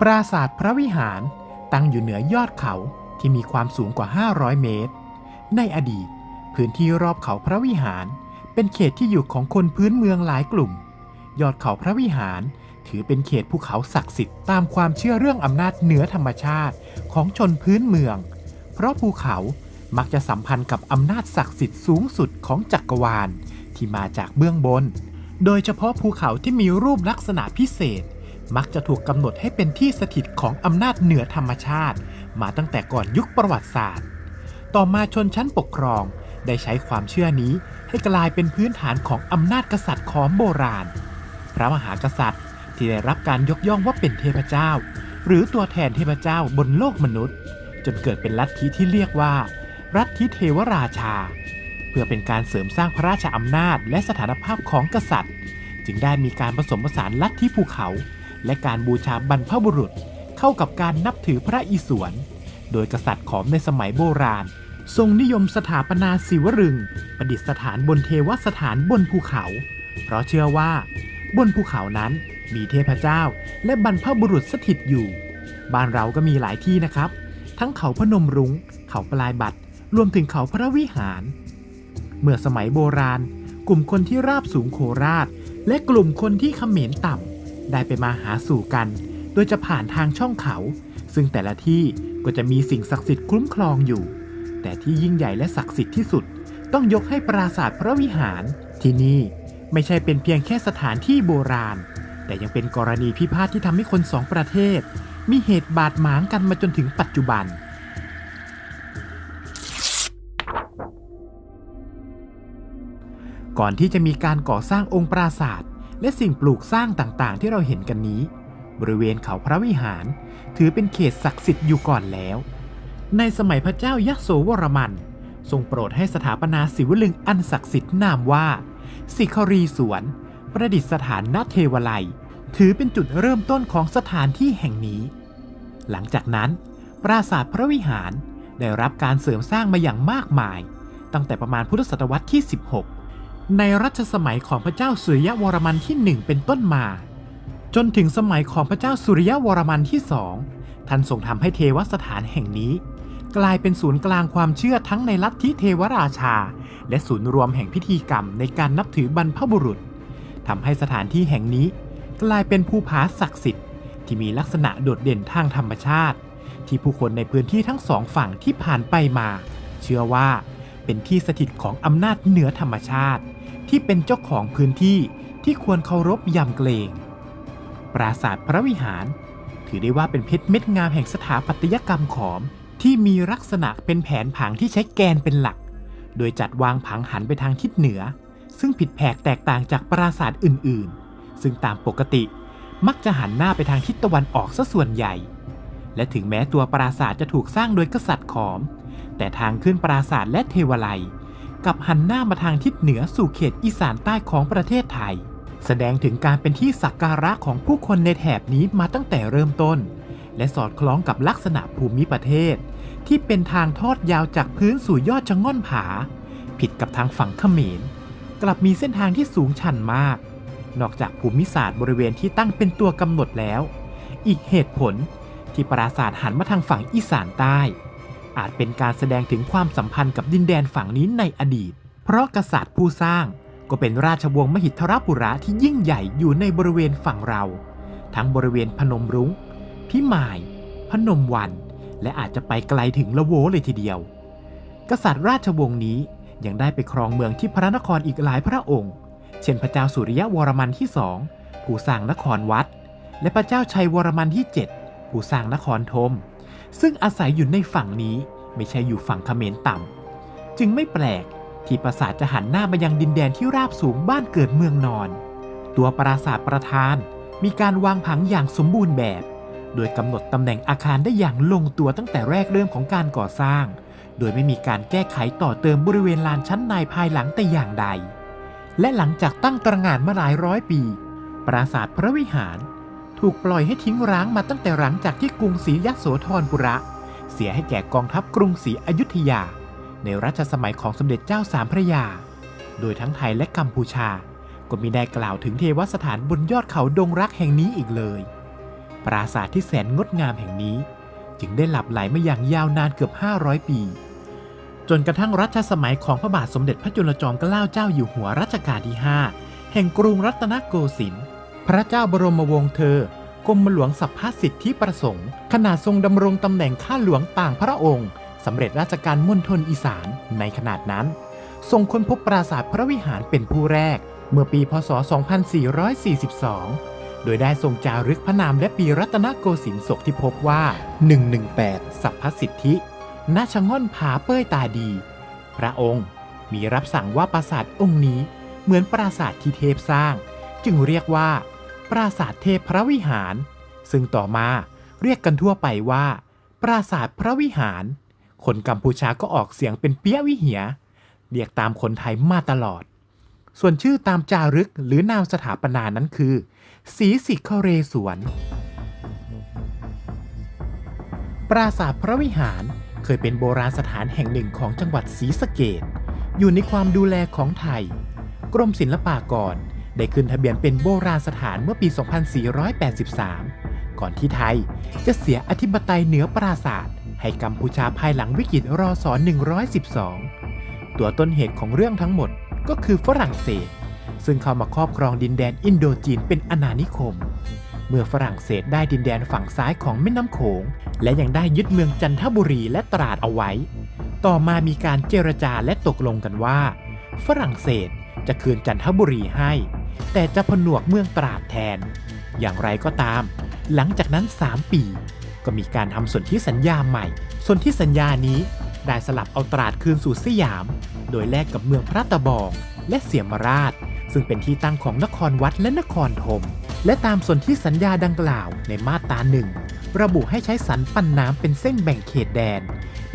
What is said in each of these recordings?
ปราสาทพระวิหารตั้งอยู่เหนือยอดเขาที่มีความสูงกว่า 500 เมตร ในอดีต พื้นที่รอบเขาพระวิหาร เป็นเขตที่อยู่ของคนพื้นเมืองหลายกลุ่ม ยอดเขาพระวิหารถือเป็นเขตภูเขาศักดิ์สิทธิ์ตามความเชื่อเรื่องอำนาจเหนือธรรมชาติของชนพื้นเมือง เพราะภูเขามักจะสัมพันธ์กับอำนาจศักดิ์สิทธิ์สูงสุดของจักรวาลที่มาจากเบื้องบน โดยเฉพาะภูเขาที่มีรูปลักษณะพิเศษ มักจะถูกกำหนดให้เป็นที่สถิตของอำนาจเหนือธรรมชาติ มาตั้งแต่ก่อนยุคประวัติศาสตร์ ต่อมาชนชั้นปกครองได้ใช้ความเชื่อนี้ให้กลายเป็นพื้นฐานของอำนาจกษัตริย์ของโบราณ พระมหากษัตริย์ที่ได้รับการยกย่องว่าเป็นเทพเจ้า หรือตัวแทนเทพเจ้าบนโลกมนุษย์ จนเกิดเป็นลัทธิที่เรียกว่ารัฐธิเทวราชา เพื่อเป็นการเสริมสร้างพระราชอำนาจและสถานภาพของกษัตริย์ จึงได้มีการผสมผสานลัทธิภูเขา และการบูชาบรรพบุรุษเข้ากับการนับถือพระอิศวร โดยกษัตริย์ขอมในสมัยโบราณ ทรงนิยมสถาปนาศิวรึง ประดิษฐานบนเทวสถานบนภูเขา เพราะเชื่อว่า บนภูเขานั้นมีเทพเจ้าและบรรพบุรุษสถิตอยู่ บ้านเราก็มีหลายที่นะครับ ทั้งเขาพนมรุง้ง เขาปลายบัตรรวมถึงเขาพระวิหาร เมื่อสมัยโบราณ กลุ่มคนที่ราบสูงโคราช และกลุ่มคนที่เขมรต่ำ ได้ไปมาหาสู่กัน โดยจะผ่านทางช่องเขา ซึ่งแต่ละที่ก็จะมีสิ่งศักดิ์สิทธิ์คุ้มครองอยู่ แต่ที่ยิ่งใหญ่และศักดิ์สิทธิ์ที่สุด ต้องยกให้ปราสาทพระวิหาร ที่นี่ไม่ใช่เป็นเพียงแค่สถานที่โบราณ แต่ยังเป็นกรณีพิพาทที่ทำให้คนสองประเทศ มีเหตุบาดหมางกันมาจนถึงปัจจุบันก่อนที่จะมีการก่อสร้างองค์ปราศาสตร์ และสิ่งปลูกสร้างต่างๆ ที่เราเห็นกันนี้ บริเวณเขาพระวิหาร ถือเป็นเขตศักดิ์สิทธิ์อยู่ก่อนแล้ว ในสมัยพระเจ้ายโสวรมัน ทรงโปรดให้สถาปนาศิวลึงอันศักดิ์สิทธิ์นามว่า สิครีสวน ประดิษฐานณเทวไลถือเป็นจุดเริ่มต้นของสถานที่แห่งนี้ หลังจากนั้น ปราสาทพระวิหารได้รับการเสริมสร้างมาอย่างมากมาย ตั้งแต่ประมาณพุทธศตวรรษที่ 16 ในรัชสมัยของพระเจ้าสุริยวรมันที่1เป็นต้นมา จนถึงสมัยของพระเจ้าสุริยวรมันที่สองท่านทรงทำให้เทวสถานแห่งนี้ กลายเป็นศูนย์กลางความเชื่อทั้งในลัทธิเทวราชา และศูนย์รวมแห่งพิธีกรรมในการนับถือบรรพบุรุษทำให้สถานที่แห่งนี้ กลายเป็นภูผาศักดิ์สิทธิ์ที่มีลักษณะโดดเด่นทางธรรมชาติ ที่ผู้คนในพื้นที่ทั้งสองฝั่งที่ผ่านไปมา เชื่อว่าเป็นที่สถิตของอำนาจเหนือธรรมชาติ ที่เป็นเจ้าของพื้นที่ที่ควรเคารพยำเกรง ปราสาทพระวิหาร ถือได้ว่าเป็นเพชรเม็ดงามแห่งสถาปัตยกรรมขอม ที่มีลักษณะเป็นแผนผังที่ใช้แกนเป็นหลัก โดยจัดวางผังหันไปทางทิศเหนือ ซึ่งผิดแผกแตกต่างจากปราสาทอื่นๆ ซึ่งตามปกติมักจะหันหน้าไปทางทิศตะวันออกซะส่วนใหญ่ และถึงแม้ตัวปราสาทจะถูกสร้างโดยกษัตริย์ขอม แต่ทางขึ้นปราสาทและเทวไลย กับหันหน้ามาทางทิศเหนือสู่เขตอีสานใต้ของประเทศไทย แสดงถึงการเป็นที่สักการะของผู้คนในแถบนี้มาตั้งแต่เริ่มต้น และสอดคล้องกับลักษณะภูมิประเทศ ที่เป็นทางทอดยาวจากพื้นสู่ยอดชะง่อนผา ผิดกับทางฝั่งเขมร กลับมีเส้นทางที่สูงชันมาก นอกจากภูมิศาสตร์บริเวณที่ตั้งเป็นตัวกำหนดแล้ว อีกเหตุผลที่ปราสาทหันมาทางฝั่งอีสานใต้ อาจเป็นการแสดงถึงความสัมพันธ์กับดินแดนฝั่งนี้ในอดีต เพราะกษัตริย์ผู้สร้างก็เป็นราชวงศ์มหิทรปุระที่ยิ่งใหญ่อยู่ในบริเวณฝั่งเรา ทั้งบริเวณพนมรุง้ง พิมาย พนมวัน และอาจจะไปไกลถึงละโวเลยทีเดียว กษัตริย์ราชวงศ์นี้ยังได้ไปครองเมืองที่พระนครอีกหลายพระองค์ เช่นพระเจ้าสุริยวรมันที่สองผู้สร้างนครวัด และพระเจ้าชัยวรมันที่ 7 ผู้สร้างนครธมซึ่งอาศัยอยู่ในฝั่งนี้ ไม่ใช่อยู่ฝั่งเขมรต่ำจึงไม่แปลกที่ปราสาทจะหันหน้ามายังดินแดนที่ราบสูงบ้านเกิดเมืองนอน ตัวปราสาทประธานมีการวางผังอย่างสมบูรณ์แบบ โดยกำหนดตำแหน่งอาคารได้อย่างลงตัวตั้งแต่แรกเริ่มของการก่อสร้าง โดยไม่มีการแก้ไขต่อเติมบริเวณลานชั้นในภายหลังแต่อย่างใด และหลังจากตั้งตระหง่านมาหลายร้อยปี ปราสาทพระวิหาร ถูกปล่อยให้ทิ้งร้างมาตั้งแต่หลังจากที่กรุงศรียโสธรปุระ เสียให้แก่กองทัพกรุงศรีอยุธยา ในรัชสมัยของสมเด็จเจ้าสามพระยา โดยทั้งไทยและกัมพูชา ก็มีได้กล่าวถึงเทวสถานบนยอดเขาดงรักแห่งนี้อีกเลย ปราสาทที่แสนงดงามแห่งนี้ จึงได้หลับไหลมาอย่างยาวนานเกือบ 500 ปี จนกระทั่งรัชสมัยของพระบาทสมเด็จพระจุลจอมเกล้าเจ้าอยู่หัวรัชกาลที่ 5 แห่งกรุงรัตนโกสินทร์พระเจ้าบรมวงศ์เธอ กรมหลวงสัพพสิทธิประสงค์ ขณะทรงดำรงตำแหน่งข้าหลวงต่างพระองค์ สำเร็จราชการมณฑลอีสานในขนาดนั้น ทรงค้นพบปราสาทพระวิหารเป็นผู้แรก เมื่อปีพศ 2442 โดยได้ทรงจารึกพระนามและปีรัตนโกสินทร์ศกที่พบว่า 118 สัพพสิทธิณชะง่อนผาเป้ยตาดี พระองค์มีรับสั่งว่าปราสาทองค์นี้เหมือนปราสาทที่เทพสร้าง จึงเรียกว่า ปราสาทเทพพระวิหาร ซึ่งต่อมาเรียกกันทั่วไปว่า ปราสาทพระวิหาร คนกัมพูชาก็ออกเสียงเป็นเปี้ยวิเหีย เรียกตามคนไทยมาตลอด ส่วนชื่อตามจารึกหรือนามสถาปนานั้นคือศรีสิกเรศวรปราสาทพระวิหารเคยเป็นโบราณสถานแห่งหนึ่งของจังหวัดศรีสะเกดอยู่ในความดูแลของไทย กรมศิลปากร ได้ขึ้นทะเบียนเป็นโบราณสถานเมื่อปี 2483 ก่อนที่ไทยจะเสียอธิปไตยเหนือปราศาสาทให้กัมพูชาภายหลังวิกฤตรอสอน112 ตัวต้นเหตุของเรื่องทั้งหมดก็คือฝรั่งเศส ซึ่งเข้ามาครอบครองดินแดนอินโดจีนเป็นอาณานิคม เมื่อฝรั่งเศสได้ดินแดนฝั่งซ้ายของแม่น้ำโขง และยังได้ยึดเมืองจันทบุรีและตราดเอาไว้ ต่อมามีการเจรจาและตกลงกันว่า ฝรั่งเศสจะคืนจันทบุรีให้ แต่จะผนวกเมืองตราดแทน อย่างไรก็ตาม หลังจากนั้น 3 ปี ก็มีการทำสนธิสัญญาใหม่สนธิสัญญานี้ได้สลับเอาตราดคืนสู่สยาม โดยแลกกับเมืองพระตะบอง และเสียมราช ซึ่งเป็นที่ตั้งของนครวัดและนครธมและตามสนธิสัญญาดังกล่าวในมาตราหนึ่งระบุให้ใช้สันปันน้ำเป็นเส้นแบ่งเขตแดน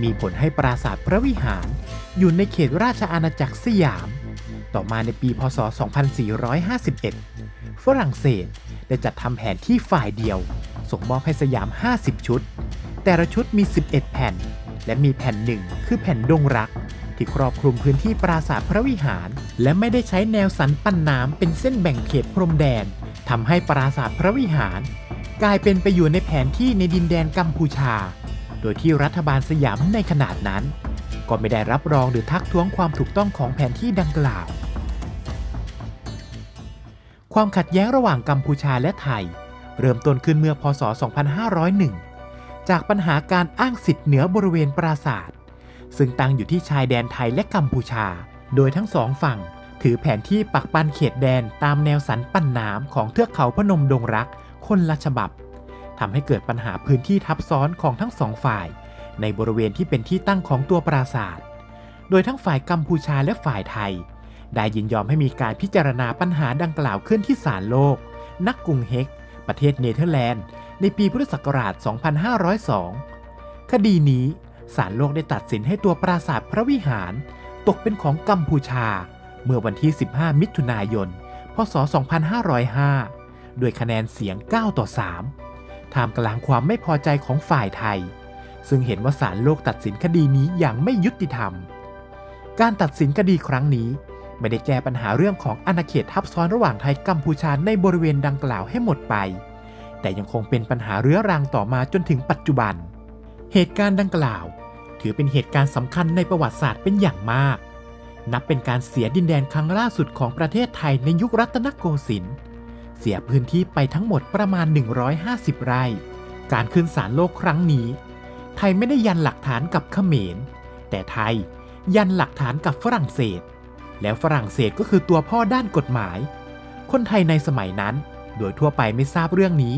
มีผลให้ปราสาทพระวิหาร อยู่ในเขตราชอาณาจักรสยาม ต่อมาในปีพศ 2451 ฝรั่งเศสได้จัดทำแผนที่ฝ่ายเดียว ส่งมอบให้สยาม 50 ชุด แต่ละชุดมี 11 แผ่น และมีแผ่นหนึ่งคือแผ่นดงรัก ที่ครอบคลุมพื้นที่ปราสาทพระวิหาร และไม่ได้ใช้แนวสันปันน้ำเป็นเส้นแบ่งเขตพรมแดนทำให้ปราสาทพระวิหาร กลายเป็นไปอยู่ในแผนที่ในดินแดนกัมพูชา โดยที่รัฐบาลสยามในขนาดนั้นก็ไม่ได้รับรองหรือทักท้วงความถูกต้องของแผนที่ดังกล่าว ความขัดแย้งระหว่างกัมพูชาและไทย เริ่มต้นขึ้นเมื่อพศ 2501 จากปัญหาการอ้างสิทธิ์เหนือบริเวณปราสาทซึ่งตั้งอยู่ที่ชายแดนไทยและกัมพูชา โดยทั้งสองฝั่ง ถือแผนที่ปักปันเขตแดนตามแนวสันปันน้ำของเทือกเขาพนมดงรัก คนละฉบับทำให้เกิดปัญหาพื้นที่ทับซ้อนของทั้งสองฝ่าย ในบริเวณที่เป็นที่ตั้งของตัวปราสาทโดยทั้งฝ่ายกัมพูชาและฝ่ายไทย ได้ยินยอมให้มีการพิจารณาปัญหาดังกล่าวขึ้นที่ศาลโลก นักกรุงเฮก ประเทศเนเธอร์แลนด์ ในปีพุทธศักราช 2502 คดีนี้ศาลโลกได้ตัดสินให้ตัวปราสาทพระวิหาร ตกเป็นของกัมพูชา เมื่อวันที่ 15 มิถุนายน พศ 2505 ด้วยคะแนนเสียง 9 ต่อ 3 ท่ามกลางความไม่พอใจของฝ่ายไทย ซึ่งเห็นว่าศาลโลกตัดสินคดีนี้อย่างไม่ยุติธรรม การตัดสินคดีครั้งนี้ ไม่ได้แก้ปัญหาเรื่องของอาณาเขตทับซ้อนระหว่างไทยกัมพูชาในบริเวณดังกล่าวให้หมดไป แต่ยังคงเป็นปัญหาเรื้อรังต่อมาจนถึงปัจจุบัน เหตุการณ์ดังกล่าว ถือเป็นเหตุการณ์สำคัญในประวัติศาสตร์เป็นอย่างมาก นับเป็นการเสียดินแดนครั้งล่าสุดของประเทศไทยในยุครัตนโกสินทร์เสียพื้นที่ไปทั้งหมดประมาณ 150 ไร่ การขึ้นศาลโลกครั้งนี้ ไทยไม่ได้ยันหลักฐานกับเขมร แต่ไทยยันหลักฐานกับฝรั่งเศส แล้วฝรั่งเศสก็คือตัวพ่อด้านกฎหมาย คนไทยในสมัยนั้น โดยทั่วไปไม่ทราบเรื่องนี้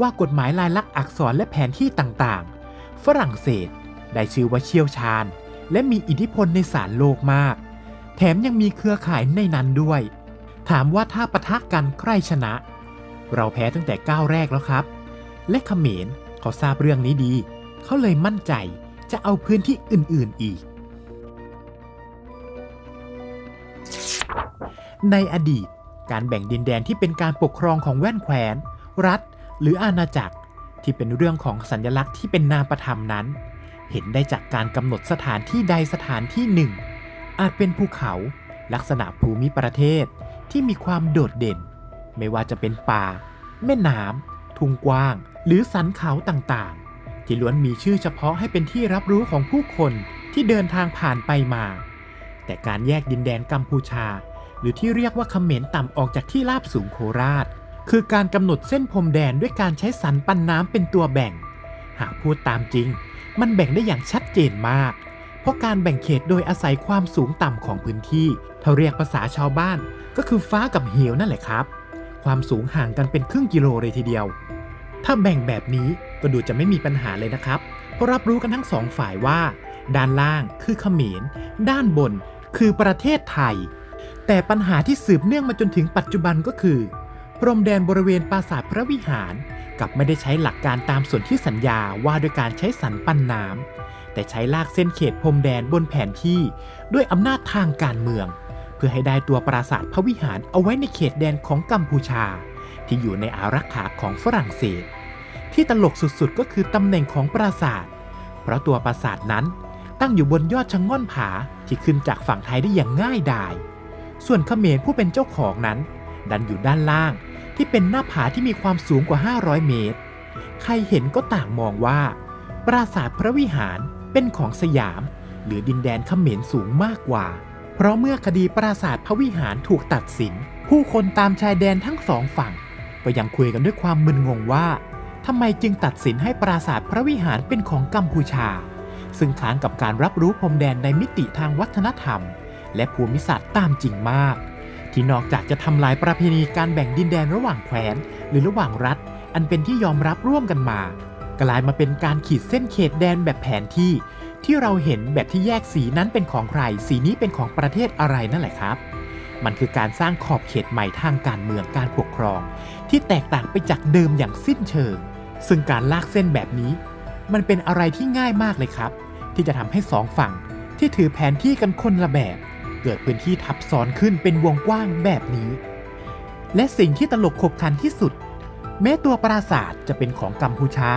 ว่ากฎหมายลายลักษณ์อักษรและแผนที่ต่างๆ ฝรั่งเศสได้ชื่อว่าเชี่ยวชาญ และมีอิทธิพลในศาลโลกมาก แถมยังมีเครือข่ายในนั้นด้วย ถามว่าถ้าปะทะกันใครชนะ เราแพ้ตั้งแต่ก้าวแรกแล้วครับ และเขมรเขาทราบเรื่องนี้ดี เขาเลยมั่นใจจะเอาพื้นที่อื่นๆอีก ในอดีต การแบ่งดินแดนที่เป็นการปกครองของแว่นแคว้น รัฐ หรืออาณาจักร ที่เป็นเรื่องของสัญลักษณ์ที่เป็นนามประธรรมนั้น เห็นได้จากการกำหนดสถานที่ใดสถานที่หนึ่ง อาจเป็นภูเขา ลักษณะภูมิประเทศที่มีความโดดเด่น ไม่ว่าจะเป็นป่า แม่น้ำทุ่งกว้าง หรือสันเขาต่างๆ ที่ล้วนมีชื่อเฉพาะให้เป็นที่รับรู้ของผู้คนที่เดินทางผ่านไปมา แต่การแยกดินแดนกัมพูชา หรือที่เรียกว่าเขมรต่ำออกจากที่ราบสูงโคราช คือการกำหนดเส้นพรมแดนด้วยการใช้สันปันน้ำเป็นตัวแบ่ง หากพูดตามจริง มันแบ่งได้อย่างชัดเจนมาก เพราะการแบ่งเขตโดยอาศัยความสูงต่ำของพื้นที่ถ้าเรียกภาษาชาวบ้าน ก็คือฟ้ากับเหวนั่นแหละครับ ความสูงห่างกันเป็นครึ่งกิโลเลยทีเดียว ถ้าแบ่งแบบนี้ก็ดูจะไม่มีปัญหาเลยนะครับเพราะรับรู้กันทั้งสองฝ่ายว่า ด้านล่างคือเขมร ด้านบนคือประเทศไทย แต่ปัญหาที่สืบเนื่องมาจนถึงปัจจุบันก็คือ พรมแดนบริเวณปราสาทพระวิหารกับไม่ได้ใช้หลักการตามส่วนที่สัญญาว่าด้วยการใช้สันปันน้ำแต่ใช้ลากเส้นเขตพรมแดนบนแผนที่ ด้วยอำนาจทางการเมือง เพื่อให้ได้ตัวปราสาทพระวิหารเอาไว้ในเขตแดนของกัมพูชา ที่อยู่ในอารักขาของฝรั่งเศส ที่ตลกสุดๆก็คือตำแหน่งของปราสาท เพราะตัวปราสาทนั้นตั้งอยู่บนยอดชะง่อนผาที่ขึ้นจากฝั่งไทยได้อย่างง่ายดาย ส่วนเขมรผู้เป็นเจ้าของนั้น ดันอยู่ด้านล่างที่เป็นหน้าผาที่มีความสูงกว่า 500 เมตร ใครเห็นก็ต่างมองว่า ปราสาทพระวิหารเป็นของสยาม หรือดินแดนเขมรสูงมากกว่า เพราะเมื่อคดีปราสาทพระวิหารถูกตัดสิน ผู้คนตามชายแดนทั้งสองฝั่ง ก็ยังคุยกันด้วยความมึนงงว่าทำไมจึงตัดสินให้ปราสาทพระวิหารเป็นของกัมพูชา ซึ่งค้านกับการรับรู้พรมแดนในมิติทางวัฒนธรรม และภูมิศาสตร์ตามจริงมาก ที่นอกจากจะทำลายประเพณีการแบ่งดินแดนระหว่างแคว้นหรือระหว่างรัฐ อันเป็นที่ยอมรับร่วมกันมา กลายมาเป็นการขีดเส้นเขตแดนแบบแผนที่ ที่เราเห็นแบบที่แยกสีนั้นเป็นของใคร สีนี้เป็นของประเทศอะไรนั่นแหละครับมันคือการสร้างขอบเขตใหม่ทางการเมืองการปกครอง ที่แตกต่างไปจากเดิมอย่างสิ้นเชิง ซึ่งการลากเส้นแบบนี้ มันเป็นอะไรที่ง่ายมากเลยครับ ที่จะทำให้สองฝั่งที่ถือแผนที่กันคนละแบบ เกิดพื้นที่ทับซ้อนขึ้นเป็นวงกว้างแบบนี้ และสิ่งที่ตลกขบขันที่สุด แม้ตัวปราสาทจะเป็นของกัมพูชา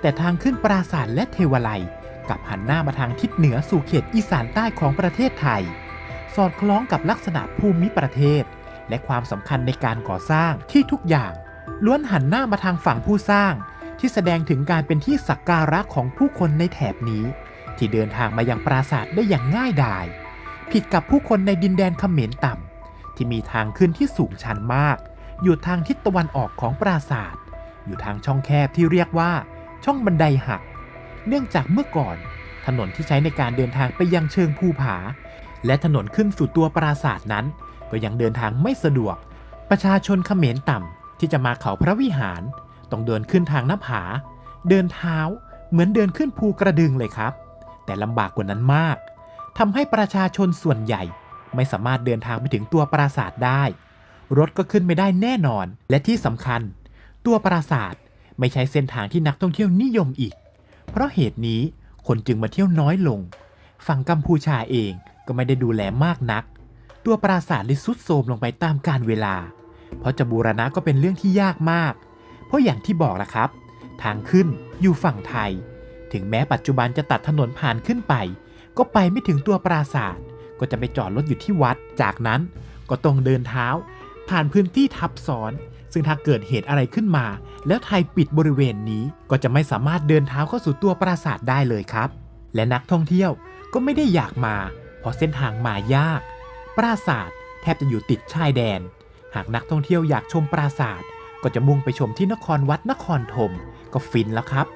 แต่ทางขึ้นปราสาทและเทวไลยกับหันหน้ามาทางทิศเหนือสู่เขตอีสานใต้ของประเทศไทย สอดคล้องกับลักษณะภูมิประเทศ และความสำคัญในการก่อสร้างที่ทุกอย่างล้วนหันหน้ามาทางฝั่งผู้สร้าง ที่แสดงถึงการเป็นที่สักการะของผู้คนในแถบนี้ ที่เดินทางมายังปราสาทได้อย่างง่ายดาย ผิดกับผู้คนในดินแดนเขมรต่ำที่มีทางขึ้นที่สูงชันมาก อยู่ทางทิศตะวันออกของปราสาทอยู่ทางช่องแคบที่เรียกว่า ช่องบันไดหัก เนื่องจากเมื่อก่อน ถนนที่ใช้ในการเดินทางไปยังเชิงภูผา และถนนขึ้นสู่ตัวปราสาทนั้น ก็ยังเดินทางไม่สะดวก ประชาชนเขมรต่ำที่จะมาเขาพระวิหาร ต้องเดินขึ้นทางหน้าผา เดินเท้าเหมือนเดินขึ้นภูกระดึงเลยครับ แต่ลำบากกว่านั้นมาก ทำให้ประชาชนส่วนใหญ่ ไม่สามารถเดินทางไปถึงตัวปราสาทได้ รถก็ขึ้นไม่ได้แน่นอน และที่สำคัญ ตัวปราสาทไม่ใช่เส้นทางที่นักท่องเที่ยวนิยมอีก เพราะเหตุนี้คนจึงมาเที่ยวน้อยลง ฝั่งกัมพูชาเองก็ไม่ได้ดูแลมากนัก ตัวปราสาทเลยสุดโทรมลงไปตามกาลเวลา เพราะจะบูรณะก็เป็นเรื่องที่ยากมาก เพราะอย่างที่บอกละครับ ทางขึ้นอยู่ฝั่งไทย ถึงแม้ปัจจุบันจะตัดถนนผ่านขึ้นไป ก็ไปไม่ถึงตัวปราสาท ก็จะไปจอดรถอยู่ที่วัด จากนั้นก็ต้องเดินเท้า ผ่านพื้นที่ทับซ้อน ซึ่งถ้าเกิดเหตุอะไรขึ้นมา แล้วไทยปิดบริเวณนี้ก็จะไม่สามารถเดินเท้าเข้าสู่ตัวปราสาทได้เลยครับ และนักท่องเที่ยวก็ไม่ได้อยากมา เพราะเส้นทางมายาก ปราสาทแทบจะอยู่ติดชายแดน หากนักท่องเที่ยวอยากชมปราสาทก็จะมุ่งไปชมที่นครวัดนครธมก็ฟินแล้วครับ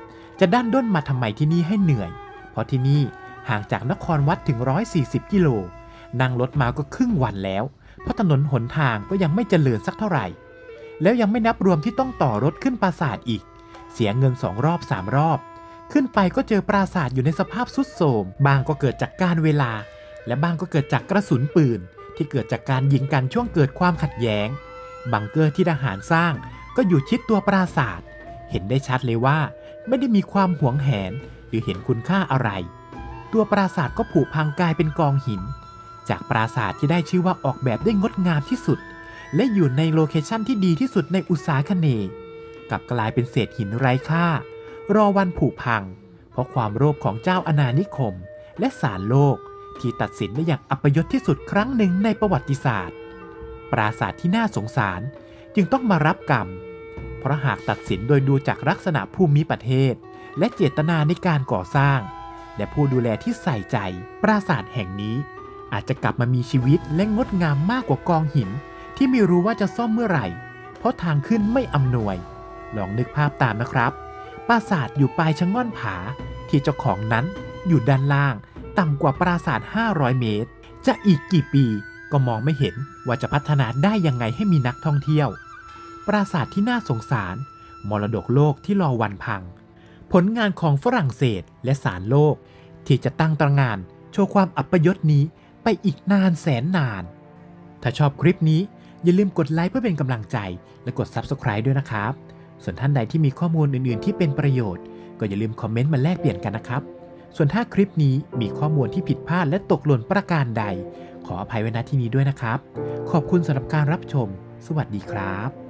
จะด้านด้นมาทำไมที่นี่ให้เหนื่อย เพราะที่นี่ ห่างจากนครวัดถึง 140 กิโล นั่งรถมาก็ครึ่งวันแล้ว เพราะถนนหนทางก็ยังไม่เจริญสักเท่าไหร่ แล้วยังไม่นับรวมที่ต้องต่อรถขึ้นปราสาทอีก เสียเงินสองรอบสามรอบ ขึ้นไปก็เจอปราสาทอยู่ในสภาพสุดโทรมบางก็เกิดจากการเวลา และบางก็เกิดจากกระสุนปืน ที่เกิดจากการยิงกันช่วงเกิดความขัดแย้ง บังเกอร์ที่ทหารสร้าง ก็อยู่ชิดตัวปราสาท เห็นได้ชัดเลยว่า ไม่ได้มีความหวงแหนหรือเห็นคุณค่าอะไร ตัวปราสาทก็ผุพังกลายเป็นกองหิน จากปราสาทที่ได้ชื่อว่าออกแบบได้งดงามที่สุด และอยู่ในโลเคชั่นที่ดีที่สุดในอุตสาคเนกลับกลายเป็นเศษหินไร้ค่า รอวันผุพัง เพราะความโลภของเจ้าอาณานิคม และศาลโลกที่ตัดสินได้อย่างอัปยศที่สุดครั้งหนึ่งในประวัติศาสตร์ ปราสาทที่น่าสงสารจึงต้องมารับกรรม เพราะหากตัดสินโดยดูจากลักษณะภูมิประเทศ และเจตนาในการก่อสร้าง และผู้ดูแลที่ใส่ใจ ปราสาทแห่งนี้ อาจจะกลับมามีชีวิตและงดงามมากกว่ากองหิน ที่ไม่รู้ว่าจะซ่อมเมื่อไหร่ เพราะทางขึ้นไม่อำนวย ลองนึกภาพตามนะครับ ปราสาทอยู่ปลายชะง่อนผา ที่เจ้าของนั้นอยู่ด้านล่าง ต่ำกว่าปราสาท 500 เมตร จะอีกกี่ปีก็มองไม่เห็นว่าจะพัฒนาได้ยังไงให้มีนักท่องเที่ยว ปราสาทที่น่าสงสาร มรดกโลกที่รอวันพัง ผลงานของฝรั่งเศสและสารโลก ที่จะตั้งตระงานโชว์ความอัปยศนี้ไปอีกนานแสนนาน ถ้าชอบคลิปนี้อย่าลืมกดไลค์เพื่อเป็นกำลังใจ และกด Subscribe ด้วยนะครับ ส่วนท่านใดที่มีข้อมูลอื่นๆ ที่เป็นประโยชน์ ก็อย่าลืมคอมเมนต์มาแลกเปลี่ยนกันนะครับ ส่วนถ้าคลิปนี้มีข้อมูลที่ผิดพลาดและตกหล่นประการใด ขออภัยไว้ณที่นี้ด้วยนะครับ ขอบคุณสำหรับการรับชม สวัสดีครับ